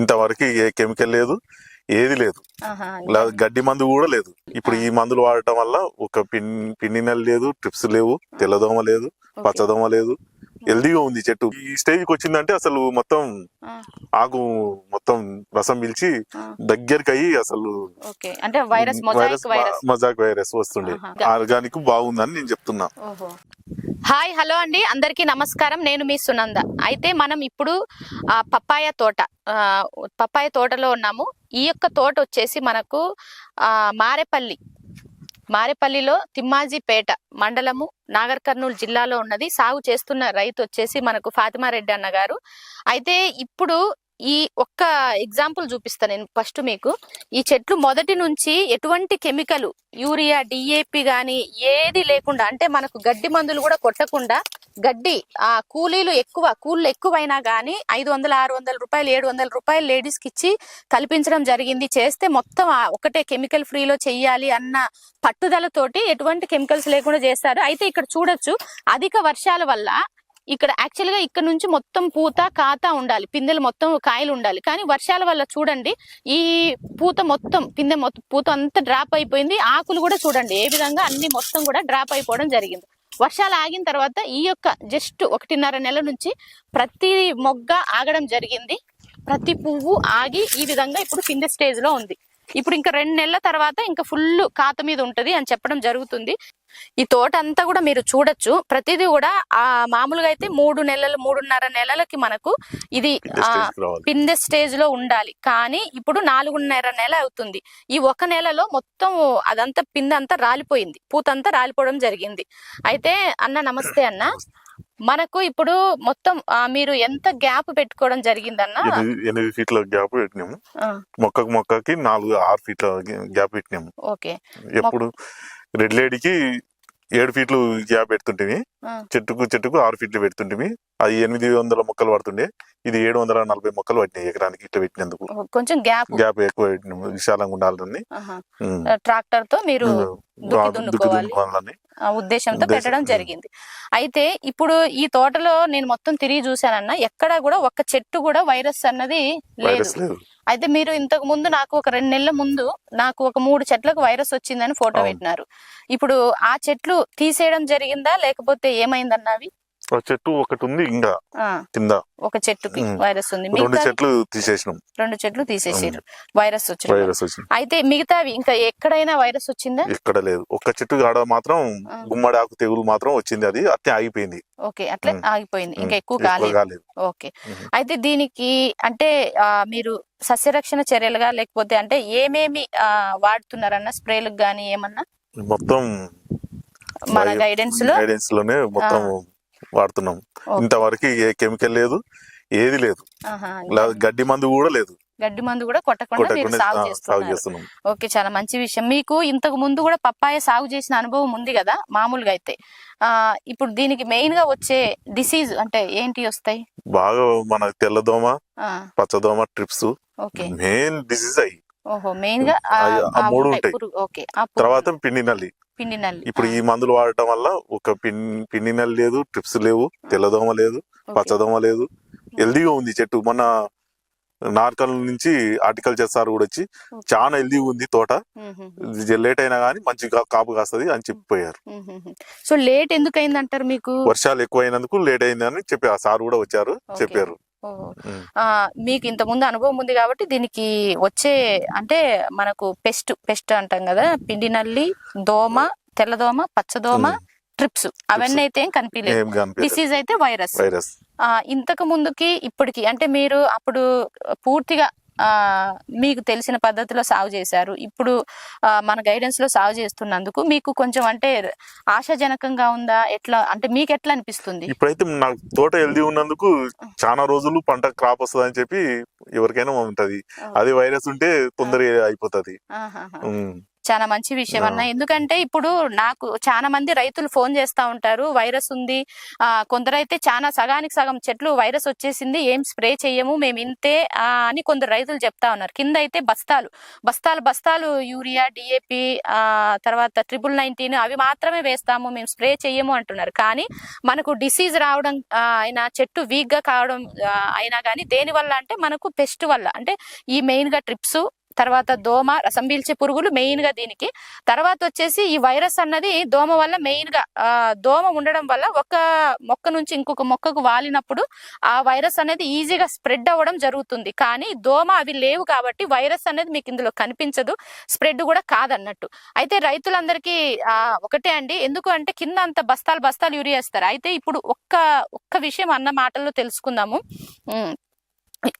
ఇంతవరకు ఏ కెమికల్ లేదు ఏది లేదు. గడ్డి మందు కూడా లేదు. ఇప్పుడు ఈ మందులు వాడటం వల్ల ఒక పిన్ పిన్నినల్ లేదు ట్రిప్స్ లేవు తెల్లదోమ లేదు. పచ్చదోమ లేదు. హెల్దీగా ఉంది చెట్టు. ఈ స్టేజ్కి వచ్చిందంటే అసలు మొత్తం ఆకు మొత్తం రసం పిలిచి. దగ్గరికి అయ్యి అసలు అంటే వైరస్ మజాక్ వైరస్ వస్తుండే. ఆర్గానిక్ బాగుందని నేను చెప్తున్నా. హాయ్ హలో అండి. అందరికీ నమస్కారం. నేను మీ సునంద. అయితే మనం ఇప్పుడు పప్పాయ తోట పప్పాయ తోటలో ఉన్నాము. ఈ యొక్క తోట వచ్చేసి మనకు ఆ, మారేపల్లి మారేపల్లిలో తిమ్మాజీపేట మండలము నాగర్ కర్నూలు జిల్లాలో ఉన్నది. సాగు చేస్తున్న రైతు వచ్చేసి మనకు ఫాతిమారెడ్డి అన్న గారు అయితే ఇప్పుడు ఈ ఒక్క ఎగ్జాంపుల్ చూపిస్తా నేను ఫస్ట్ మీకు. ఈ చెట్లు మొదటి నుంచి ఎటువంటి కెమికల్ యూరియా డిఏపి గాని ఏది లేకుండా అంటే మనకు గడ్డి మందులు కూడా కొట్టకుండా గడ్డి ఆ కూలీలు ఎక్కువ కూలీలు ఎక్కువైనా కానీ ఐదు వందల ఆరు వందల రూపాయలు ఏడు వందల రూపాయలు లేడీస్కి ఇచ్చి కల్పించడం జరిగింది. చేస్తే మొత్తం ఒకటే కెమికల్ ఫ్రీలో చెయ్యాలి అన్న పట్టుదలతోటి ఎటువంటి కెమికల్స్ లేకుండా చేస్తారు. అయితే ఇక్కడ చూడొచ్చు అధిక వర్షాల వల్ల ఇక్కడ యాక్చువల్గా ఇక్కడ నుంచి మొత్తం పూత కాత ఉండాలి. పిందెలు మొత్తం కాయలు ఉండాలి. కానీ వర్షాల వల్ల చూడండి ఈ పూత మొత్తం పిందె మొత్తం పూత అంతా డ్రాప్ అయిపోయింది. ఆకులు కూడా చూడండి ఏ విధంగా అన్ని మొత్తం కూడా డ్రాప్ అయిపోవడం జరిగింది. వర్షాలు ఆగిన తర్వాత ఈ యొక్క జస్ట్ ఒకటిన్నర నెల నుంచి ప్రతి మొగ్గ ఆగడం జరిగింది. ప్రతి పువ్వు ఆగి ఈ విధంగా ఇప్పుడు కింద స్టేజ్లో ఉంది. ఇప్పుడు ఇంకా రెండు నెలల తర్వాత ఇంకా ఫుల్ కాత మీద ఉంటది అని చెప్పడం జరుగుతుంది. ఈ తోట అంతా కూడా మీరు చూడొచ్చు. ప్రతిదీ కూడా ఆ మామూలుగా అయితే మూడు నెలలు మూడున్నర నెలలకి మనకు ఇది పిందె స్టేజ్లో ఉండాలి. కానీ ఇప్పుడు నాలుగున్నర నెల అవుతుంది. ఈ ఒక నెలలో మొత్తం అదంతా పిందె అంతా రాలిపోయింది. పూతంతా రాలిపోవడం జరిగింది. అయితే అన్న నమస్తే అన్న. మనకు ఇప్పుడు మొత్తం మీరు ఎంత గ్యాప్ పెట్టుకోవడం జరిగిందన్న? ఎనిమిది ఫీట్ల గ్యాప్ పెట్టినాము. మొక్కకు మొక్కకి నాలుగు ఆరు ఫీట్ల గ్యాప్ పెట్టినాము. ఓకే. ఎప్పుడు రెడ్ లేడీకి ఏడు ఫీట్లు గ్యాప్ పెడుతుంటివి చెట్టుకు చెట్టుకు ఆరు ఫీట్లు పెడుతుంటివి అది ఎనిమిది వందల మొక్కలు పడుతుండే. ఇది ఏడు వందల నలభై మొక్కలు పట్టినాయి ఎకరానికి ఇట్లా పెట్టినందుకు. కొంచెం గ్యాప్ గ్యాప్ ఎక్కువ విశాలంగా ఉండాలని. ట్రాక్టర్తో మీరు ఉద్దేశంతో ఉద్దేశం, పెట్టడం. జరిగింది. అయితే ఇప్పుడు ఈ తోటలో నేను మొత్తం తిరిగి చూశానన్న ఎక్కడా కూడా ఒక్క చెట్టు కూడా వైరస్ అన్నది లేదు. అయితే మీరు ఇంతకు ముందు నాకు ఒక రెండు నెలల ముందు నాకు ఒక మూడు చెట్లకు వైరస్ వచ్చిందని ఫోటో. పెట్టినారు. ఇప్పుడు ఆ చెట్లు తీసేయడం జరిగిందా లేకపోతే ఏమైందన్నవి చెట్టు ఒకటి ఉంది ఇంకా కింద. ఒక చెట్టుకి. వైరస్ ఉంది. రెండు మిగతా చెట్లు తీసేసినాం. రెండు చెట్లు తీసేసారు వైరస్ వచ్చింది వైరస్ వచ్చింది. అయితే మిగతావి ఇంకా ఎక్కడైనా వైరస్ వచ్చిందా? ఇక్కడ లేదు. ఒక్క చెట్టు కాడ మాత్రం. గుమ్మడి ఆకు తెగులు మాత్రం వచ్చింది. అది అట్టే ఆగిపోయింది. ఓకే అట్లే. ఆగిపోయింది. ఇంకా. ఎక్కువ కాలేదు. ఓకే. అయితే దీనికి అంటే మీరు సస్యరక్షణ చర్యలుగా లేకపోతే అంటే ఏమేమి వాడుతున్నారన్న స్ప్రేలకు గానీ ఏమన్నా? మొత్తం మన గైడెన్స్లో? గైడెన్స్లోనే మొత్తం వాడుతున్నాం. ఇంతవరకు ఏ కెమికల్ లేదు ఏది లేదు. గడ్డి మందు కూడా లేదు. గడ్డి మందు కూడా కొట్టకుండా సాగు చేస్తున్నాం ఓకే చాలా మంచి విషయం. మీకు ఇంతకు ముందు కూడా పప్పాయ సాగు చేసిన అనుభవం ఉంది కదా మామూలుగా అయితే. ఆ ఇప్పుడు దీనికి మెయిన్గా వచ్చే డిసీజ్ అంటే ఏంటి వస్తాయి? బాగా మన తెల్లదోమ పచ్చదోమ ట్రిప్స్ ఓకే. మెయిన్ డిసీజ్ అయ్యి ఓహో మెయిన్గా మూడు ఉంటాయి, తర్వాత పిండి నల్లి. పిండి నల్లి. ఇప్పుడు ఈ మందులు వాడటం వల్ల ఒక పిండి నల్లి లేదు ట్రిప్స్ లేవు తెల్లదోమ లేదు. పచ్చదోమ లేదు హెల్దీగా ఉంది చెట్టు. మొన్న నార్కల్ నుంచి హార్టికల్చర్ సార్ కూడా వచ్చి. చాలా హెల్దీగా ఉంది తోట. లేట్ అయినా గానీ మంచి కా- కాపు కాస్తది అని చెప్పిపోయారు. సో లేట్ ఎందుకు అయింది అంటారు మీకు? వర్షాలు ఎక్కువ అయినందుకు లేట్ అయిందని చెప్పి ఆ సార్ కూడా వచ్చారు. చెప్పారు. మీకు ఇంత ముందు అనుభవం ఉంది కాబట్టి దీనికి వచ్చే అంటే మనకు పెస్ట్ పెస్ట్ అంటాం కదా పిండి నల్లి దోమ తెల్లదోమ పచ్చదోమ. ట్రిప్స్ అవన్నీ అయితే ఏం కనిపించలేదు డిసీజ్ అయితే వైరస్. ఇంతకు ముందుకి ఇప్పటికి అంటే మీరు అప్పుడు పూర్తిగా మీకు తెలిసిన పద్ధతిలో సాగు చేశారు. ఇప్పుడు మన గైడెన్స్లో సాగు చేస్తున్నందుకు మీకు కొంచెం అంటే ఆశాజనకంగా ఉందా? ఎట్లా అంటే మీకు ఎట్లా అనిపిస్తుంది? ఇప్పుడైతే నాకు తోట హెల్దీ ఉన్నందుకు చాలా రోజులు పంట క్రాప్ వస్తుంది చెప్పి ఎవరికైనా ఉంటది. అదే వైరస్ ఉంటే తొందరగా అయిపోతది. చాలా మంచి విషయం అన్న. ఎందుకంటే ఇప్పుడు నాకు చాలా మంది రైతులు ఫోన్ చేస్తా ఉంటారు వైరస్ ఉంది. కొందరైతే చాలా సగానికి సగం చెట్లు వైరస్ వచ్చేసింది ఏం స్ప్రే చెయ్యము మేము ఇంతే అని కొందరు రైతులు చెప్తా ఉన్నారు. కింద అయితే బస్తాలు బస్తాలు బస్తాలు యూరియా డిఏపి తర్వాత ట్రిపుల్ నైన్టీన్ అవి మాత్రమే వేస్తాము మేము స్ప్రే చెయ్యము అంటున్నారు. కానీ మనకు డిసీజ్ రావడం అయినా చెట్టు వీక్గా కావడం అయినా కానీ దేని వల్ల అంటే మనకు పెస్ట్ వల్ల. అంటే ఈ మెయిన్గా ట్రిప్స్ తర్వాత దోమ రసం పీల్చే పురుగులు మెయిన్గా దీనికి. తర్వాత వచ్చేసి ఈ వైరస్ అన్నది దోమ వల్ల మెయిన్గా దోమ ఉండడం వల్ల ఒక మొక్క నుంచి ఇంకొక మొక్కకు వాలినప్పుడు ఆ వైరస్ అనేది ఈజీగా స్ప్రెడ్ అవ్వడం జరుగుతుంది. కానీ దోమ అవి లేవు కాబట్టి వైరస్ అనేది మీకు ఇందులో కనిపించదు. స్ప్రెడ్ కూడా కాదన్నట్టు. అయితే రైతులందరికీ ఆ, ఒకటే అండి. ఎందుకు అంటే కింద అంత బస్తాలు బస్తాలు యూరియా ఇస్తారు అయితే ఇప్పుడు ఒక్క ఒక్క విషయం అన్న మాటల్లో తెలుసుకుందాము.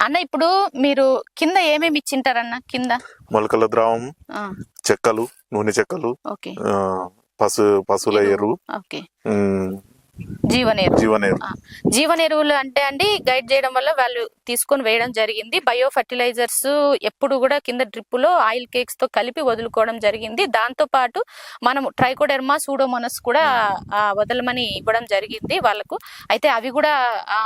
అన్న ఇప్పుడు మీరు కింద ఏమేమి ఇచ్చింటారన్న? కింద? మొలకల ద్రావం చెక్కలు నూనె చెక్కలు పశు పశువుల ఎరువు. జీవనేరు. జీవన ఎరువు ఆ, జీవన ఎరువులు అంటే అండి గైడ్ చేయడం వల్ల వాళ్ళు తీసుకొని వేయడం జరిగింది. బయో ఫర్టిలైజర్స్ ఎప్పుడు కూడా కింద డ్రిప్లో ఆయిల్ కేక్స్తో కలిపి వదులుకోవడం జరిగింది. దాంతో పాటు మనము ట్రైకోడెర్మా సూడోమోనస్ కూడా వదలమని ఇవ్వడం జరిగింది వాళ్ళకు. అయితే అవి కూడా ఆ,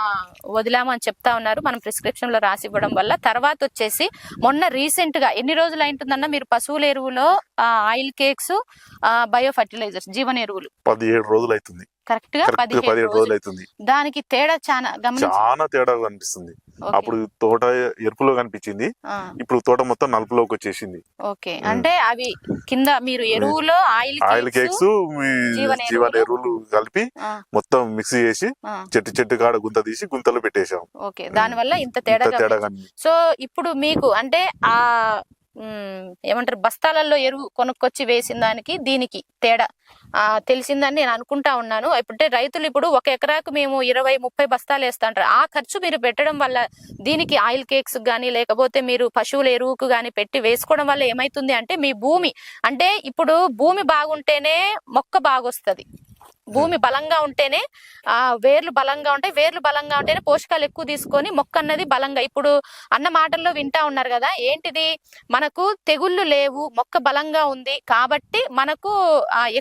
వదిలామని చెప్తా ఉన్నారు. మనం ప్రిస్క్రిప్షన్లో రాసి ఇవ్వడం వల్ల. తర్వాత వచ్చేసి మొన్న రీసెంట్గా ఎన్ని రోజులు అయింటుందన్న మీరు పశువుల ఎరువులో ఆయిల్ కేక్స్ బయో ఫర్టిలైజర్స్ జీవన ఎరువులు పదిహేడు రోజులు అవుతుంది కరెక్ట్గా పదిహేడు రోజులు అవుతుంది దానికి తేడా చాలా గమనించి చాలా తేడా కనిపిస్తుంది. అప్పుడు తోట ఎరుపులో కనిపించింది. ఇప్పుడు తోట మొత్తం నలుపులోకి వచ్చేసింది. ఓకే. అంటే అవి కింద మీరు ఎరువులో ఆయిల్ ఆయిల్ కేక్స్ జీవన ఎరువులు. కలిపి మొత్తం మిక్స్ చేసి చెట్టు చెట్టు కాడ గుంత తీసి గుంతలో పెట్టేశాం. ఓకే. దాని వల్ల ఇంత తేడా తేడా సో ఇప్పుడు మీకు అంటే ఆ ఏమంటారు బస్తాలలో ఎరువు కొనుక్కొచ్చి వేసిన దానికి దీనికి తేడా తెలిసిందని నేను అనుకుంటా ఉన్నాను. అంటే రైతులు ఇప్పుడు ఒక ఎకరాకు మేము ఇరవై ముప్పై బస్తాలు వేస్తాంటారు ఆ ఖర్చు మీరు పెట్టడం వల్ల దీనికి ఆయిల్ కేక్స్ కానీ లేకపోతే మీరు పశువుల ఎరువుకు కానీ పెట్టి వేసుకోవడం వల్ల ఏమైతుంది అంటే మీ భూమి అంటే ఇప్పుడు భూమి బాగుంటేనే మొక్క బాగొస్తది. భూమి బలంగా ఉంటేనే ఆ వేర్లు బలంగా ఉంటాయి. వేర్లు బలంగా ఉంటేనే పోషకాలు ఎక్కువ తీసుకొని మొక్క అన్నది బలంగా. ఇప్పుడు అన్న మాటల్లో వింటా ఉన్నారు కదా ఏంటిది? మనకు తెగుళ్ళు లేవు మొక్క బలంగా ఉంది కాబట్టి మనకు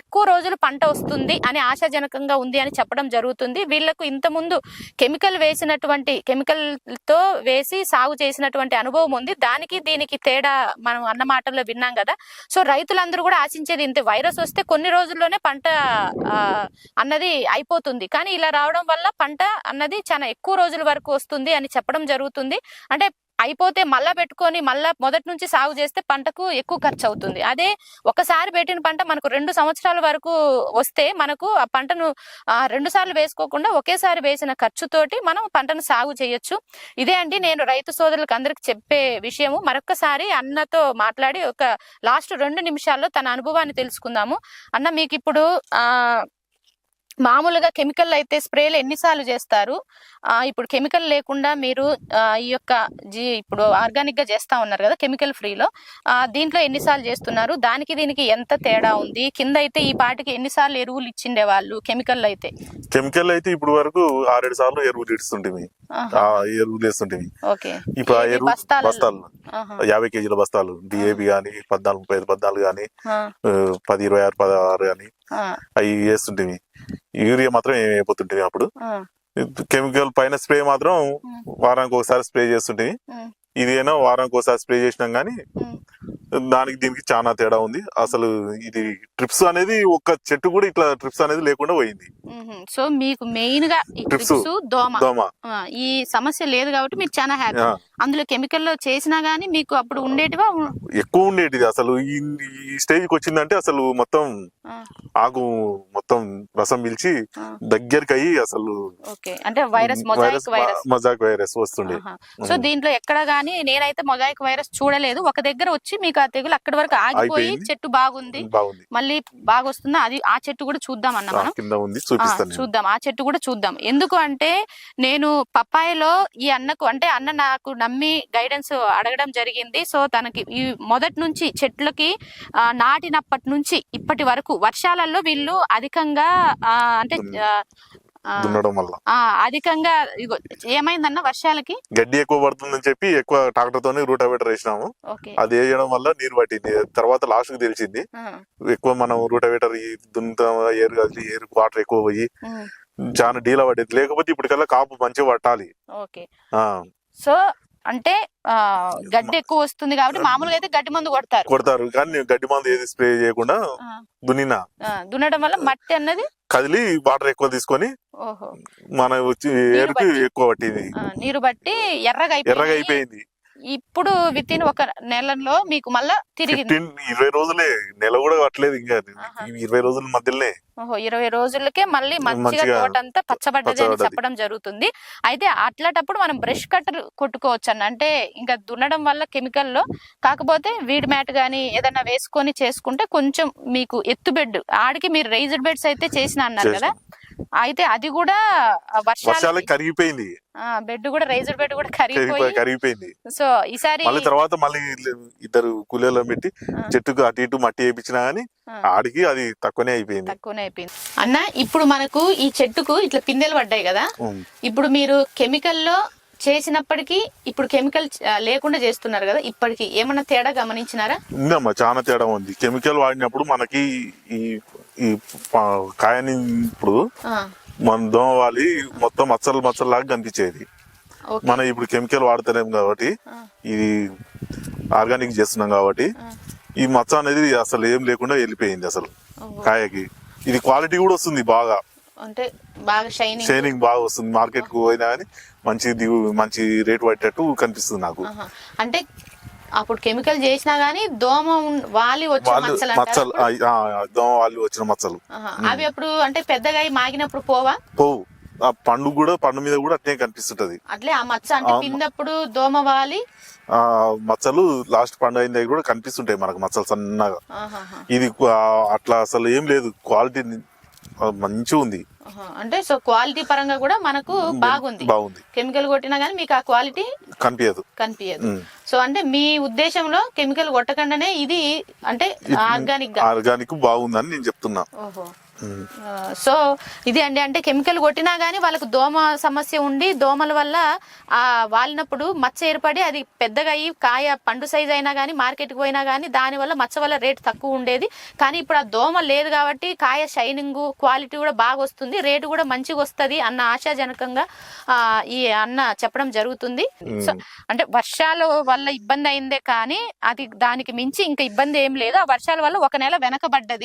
ఎక్కువ రోజులు పంట వస్తుంది అని ఆశాజనకంగా ఉంది అని చెప్పడం జరుగుతుంది. వీళ్ళకు ఇంత ముందు కెమికల్ వేసినటువంటి కెమికల్తో వేసి సాగు చేసినటువంటి అనుభవం ఉంది. దానికి దీనికి తేడా మనం అన్న మాటల్లో విన్నాం కదా. సో రైతులందరూ కూడా ఆశించేది ఇంతే. వైరస్ వస్తే కొన్ని రోజుల్లోనే పంట అన్నది అయిపోతుంది. కానీ ఇలా రావడం వల్ల పంట అన్నది చాలా ఎక్కువ రోజుల వరకు వస్తుంది అని చెప్పడం జరుగుతుంది. అంటే అయిపోతే మళ్ళా పెట్టుకొని మళ్ళా మొదటి నుంచి సాగు చేస్తే పంటకు ఎక్కువ ఖర్చు అవుతుంది. అదే ఒకసారి పెట్టిన పంట మనకు రెండు సంవత్సరాల వరకు వస్తే మనకు ఆ పంటను రెండు సార్లు వేసుకోకుండా ఒకేసారి వేసిన ఖర్చుతోటి మనం పంటను సాగు చేయొచ్చు. ఇదే అండి నేను రైతు సోదరులకు అందరికి చెప్పే విషయము. మరొకసారి అన్నతో మాట్లాడి ఒక లాస్ట్ రెండు నిమిషాల్లో తన అనుభవాన్ని తెలుసుకుందాము. అన్న మీకు ఇప్పుడు ఆ మామూలుగా కెమికల్ అయితే స్ప్రేలు ఎన్నిసార్లు చేస్తారు? ఆ ఇప్పుడు కెమికల్ లేకుండా మీరు ఈ యొక్క జీ ఇప్పుడు ఆర్గానిక్గా చేస్తా ఉన్నారు కదా కెమికల్ ఫ్రీలో. ఆ దీంట్లో ఎన్నిసార్లు చేస్తున్నారు? దానికి దీనికి ఎంత తేడా ఉంది? కింద అయితే ఈ పాటికి ఎన్నిసార్లు ఎరువులు ఇచ్చిండే వాళ్ళు కెమికల్ అయితే? కెమికల్ అయితే ఇప్పుడు వరకు ఆరేడు సార్లు ఎరువులు ఇస్తుంటివి ఆ ఎరువులు వేస్తుంటివి ఇప్పుడు ఆ ఎరువు? బస్తాలు? యాభై కేజీల బస్తాలు. డిఏబి గాని పద్నాలుగు ముప్పై ఐదు పద్నాలుగు గాని పది ఇరవై ఆరు పదహారు గాని అవి వేస్తుంటివి. యూరియా మాత్రం వేయబోతుంటివి అప్పుడు. ఆ, కెమికల్ పైన స్ప్రే మాత్రం వారానికి ఒకసారి స్ప్రే చేస్తుంటివి. ఉమ్, ఇదేనో వారానికి ఒకసారి స్ప్రే చేసినాం గానీ ఉమ్. దానికి దీనికి చాలా తేడా ఉంది. అసలు ఇది ట్రిప్స్ అనేది ఒక్క చెట్టు కూడా ఇట్లా ట్రిప్స్ అనేది లేకుండా పోయింది. సో మీకు మెయిన్గా. ట్రిప్స్ దోమ. దోమ. ఈ సమస్య లేదు కాబట్టి మీరు చాలా హ్యాపీ అందులో కెమికల్లో చేసినా గానీ మీకు అప్పుడు ఉండేటివా ఎక్కువ ఉండేటిది. అసలు ఈ స్టేజ్కి వచ్చిందంటే అసలు మొత్తం ఆకు మొత్తం రసం పిలిచి దగ్గరికి అయ్యి అసలు అంటే వైరస్ మొజాయిక్ వైరస్ మజాక్ వైరస్ వస్తుండే. సో దీంట్లో ఎక్కడ గానీ నేనైతే మొజాయిక్ వైరస్ చూడలేదు. ఒక దగ్గర వచ్చి మీకు ఆ తెగులు అక్కడి వరకు ఆగిపోయి. చెట్టు బాగుంది. మళ్ళీ బాగా వస్తుందా అది ఆ చెట్టు కూడా చూద్దాం అన్న మనం. చూద్దాం. ఆ చెట్టు కూడా చూద్దాం. ఎందుకు అంటే నేను పప్పాయలో ఈ అన్నకు అంటే అన్న నాకు నమ్మి గైడెన్స్ అడగడం జరిగింది. సో తనకి ఈ మొదటి నుంచి చెట్లకి నాటినప్పటి నుంచి ఇప్పటి వరకు వర్షాలలో వీళ్ళు అధికంగా ఆ, అంటే దున్నడం వల్ల. అధికంగా ఏమైందన్న వర్షాలకి? గడ్డి ఎక్కువ పడుతుందని చెప్పి ఎక్కువ ట్రాక్టర్ తోని రూటావేటర్ వేసినాము. అది వేయడం వల్ల నీరు పట్టింది. తర్వాత లాస్ట్కి తెలిసింది ఎక్కువ మనం రూటావేటర్ దున్నుతాం ఏరు కదిలి ఏరు వాటర్ ఎక్కువ పోయి చాలా డీలా పడ్డది. లేకపోతే ఇప్పటికల్లా కాపు మంచిగా పట్టాలి. సో అంటే గడ్డి ఎక్కువ వస్తుంది కాబట్టి మామూలుగా అయితే గడ్డి మందు కొడతారు. కొడతారు. కానీ గడ్డి మందు ఏది స్ప్రే చేయకుండా దున్నినా. దున్నడం వల్ల మట్టి అన్నది కదిలి వాటర్ ఎక్కువ తీసుకొని ఓహో. మన వచ్చి ఏరుకి బట్టి. ఎక్కువ పట్టింది. నీరు బట్టి ఎర్రగా ఎర్రగా అయిపోయింది. ఇప్పుడు విత్ ఇన్ ఒక నెలలో మీకు మళ్ళా ఫిఫ్టీన్ ఇరవై రోజులే నెల కూడా పట్టలేదు ఇంకా ఇరవై రోజుల మధ్యలోనే. ఓహో ఇరవై రోజులకే మళ్ళీ మంచిగా తోటంతా పచ్చబడ్డది అని. చెప్పడం జరుగుతుంది. అయితే అట్లాంటప్పుడు మనం బ్రష్ కట్టర్ కొట్టుకోవచ్చు అన్న అంటే ఇంకా దున్నడం వల్ల కెమికల్లో కాకపోతే వీడ్ మ్యాట్ గానీ ఏదైనా వేసుకొని చేసుకుంటే కొంచెం మీకు ఎత్తు బెడ్ ఆడికి మీరు రైజ్డ్ బెడ్స్ అయితే చేసిన అన్నారు కదా. అయితే అది కూడా వర్షాలు కరిగిపోయింది. బెడ్ కూడా రైజ్డ్ బెడ్ కూడా కరిగిపోయి కరిగిపోయి కరిగిపోయింది. సో ఈసారి మళ్ళీ తర్వాత మళ్ళీ ఇద్దరు కూలీలను పెట్టి. చెట్టుకు అటు ఇటు మట్టి వేయించినా గానీ. ఆడికి అది తక్కువనే అయిపోయింది. తక్కువనే అయిపోయింది. అన్న ఇప్పుడు మనకు ఈ చెట్టుకు ఇట్లా పిందెలు పడ్డాయి కదా. ఇప్పుడు మీరు కెమికల్లో చేసినప్పటికీ ఇప్పుడు కెమికల్ లేకుండా చేస్తున్నారు కదా ఇప్పటికి ఏమన్నా తేడా గమనించినారా? ఉందమ్మా చాలా తేడా ఉంది. కెమికల్ వాడినప్పుడు మనకి ఈ ఈ కాయని ఇప్పుడు మన దోమ వాలి మొత్తం మచ్చలు మచ్చలు లాగా కనిపించేది మనం ఇప్పుడు కెమికల్ వాడతలేం కాబట్టి ఇది ఆర్గానిక్ చేస్తున్నాం కాబట్టి ఈ మచ్చ అనేది అసలు ఏం లేకుండా వెళ్ళిపోయింది అసలు. కాయకి. ఇది క్వాలిటీ కూడా వస్తుంది బాగా. అంటే బాగా షైనింగ్. షైనింగ్ బాగా వస్తుంది. మార్కెట్కు పోయినా కానీ మంచి మంచి రేట్ పట్టేటట్టు కనిపిస్తుంది నాకు. అంటే అప్పుడు కెమికల్ చేసినా గానీ దోమ వాలి వచ్చే వాళ్ళు మచ్చలు దోమ వాళ్ళు వచ్చిన మచ్చలు. అవి అప్పుడు అంటే పెద్దగా మాగినప్పుడు పోవా? పోవు. ఆ పండు కూడా పండు మీద కూడా అట్నే కనిపిస్తుంటది. అట్లే ఆ మచ్చ అంటే ఆ, పిందప్పుడు దోమ వాలి? ఆ మచ్చలు లాస్ట్ పండు అయిన దగ్గర కూడా కనిపిస్తుంటాయి మనకు మచ్చలు సన్నగా. ఇది అట్లా అసలు ఏం లేదు. క్వాలిటీ మంచిగా ఉంది. అంటే సో క్వాలిటీ పరంగా కూడా మనకు బాగుంది. బాగుంది. కెమికల్ కొట్టినా గానీ మీకు ఆ క్వాలిటీ కనిపించదు. కనిపించదు. సో అంటే మీ ఉద్దేశంలో కెమికల్ కొట్టకుండానే ఇది అంటే ఆర్గానిక్ ఆర్గానిక్ బాగుందని నేను చెప్తున్నా. సో ఇది అండి. అంటే కెమికల్ కొట్టినా గానీ వాళ్ళకు దోమ సమస్య ఉండి దోమల వల్ల ఆ వాలినప్పుడు మచ్చ ఏర్పడి అది పెద్దగా అయ్యి కాయ పండు సైజ్ అయినా కానీ మార్కెట్కి పోయినా కానీ దాని వల్ల మచ్చ వల్ల రేట్ తక్కువ ఉండేది. కానీ ఇప్పుడు ఆ దోమ లేదు కాబట్టి కాయ షైనింగ్ క్వాలిటీ కూడా బాగా వస్తుంది. రేటు కూడా మంచిగా వస్తుంది అన్న ఆశాజనకంగా ఆ, ఈ అన్న చెప్పడం జరుగుతుంది. సో అంటే వర్షాల వల్ల ఇబ్బంది అయిందే కానీ అది దానికి మించి ఇంకా ఇబ్బంది ఏం లేదు. ఆ వర్షాల వల్ల ఒక నెల వెనకబడ్డది.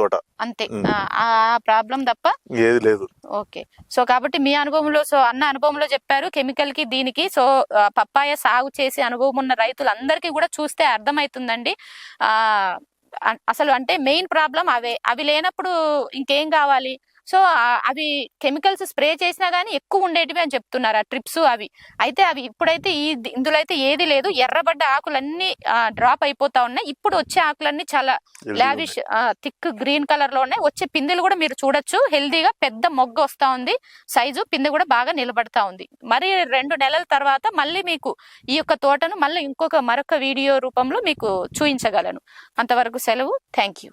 తోట. అంతే. ఆ- ప్రాబ్లం తప్ప? ఏది లేదు. ఓకే. సో కాబట్టి మీ అనుభవంలో సో అన్న అనుభవంలో చెప్పారు కెమికల్కి దీనికి సో పప్పాయ సాగు చేసి అనుభవం ఉన్న రైతులందరికీ కూడా చూస్తే అర్థమవుతుందండి ఆ అసలు అంటే మెయిన్ ప్రాబ్లం అవే. అవి లేనప్పుడు ఇంకేం కావాలి? సో అవి కెమికల్స్ స్ప్రే చేసినా గానీ ఎక్కువ ఉండేటివి అని చెప్తున్నారు ఆ ట్రిప్స్ అవి. అయితే అవి ఇప్పుడైతే ఈ ఇందులో అయితే ఏది లేదు. ఎర్రబడ్డ ఆకులన్నీ డ్రాప్ అయిపోతా ఉన్నాయి. ఇప్పుడు వచ్చే ఆకులన్నీ చాలా లావిష్ థిక్ గ్రీన్ కలర్లో ఉన్నాయి. వచ్చే పిందెలు కూడా మీరు చూడొచ్చు. హెల్దీగా పెద్ద మొగ్గ వస్తా ఉంది. సైజు పిందె కూడా బాగా నిలబడతా ఉంది. మరి రెండు నెలల తర్వాత మళ్ళీ మీకు ఈ యొక్క తోటను మళ్ళీ ఇంకొక మరొక వీడియో రూపంలో మీకు చూపించగలను అంతవరకు సెలవు. Thank you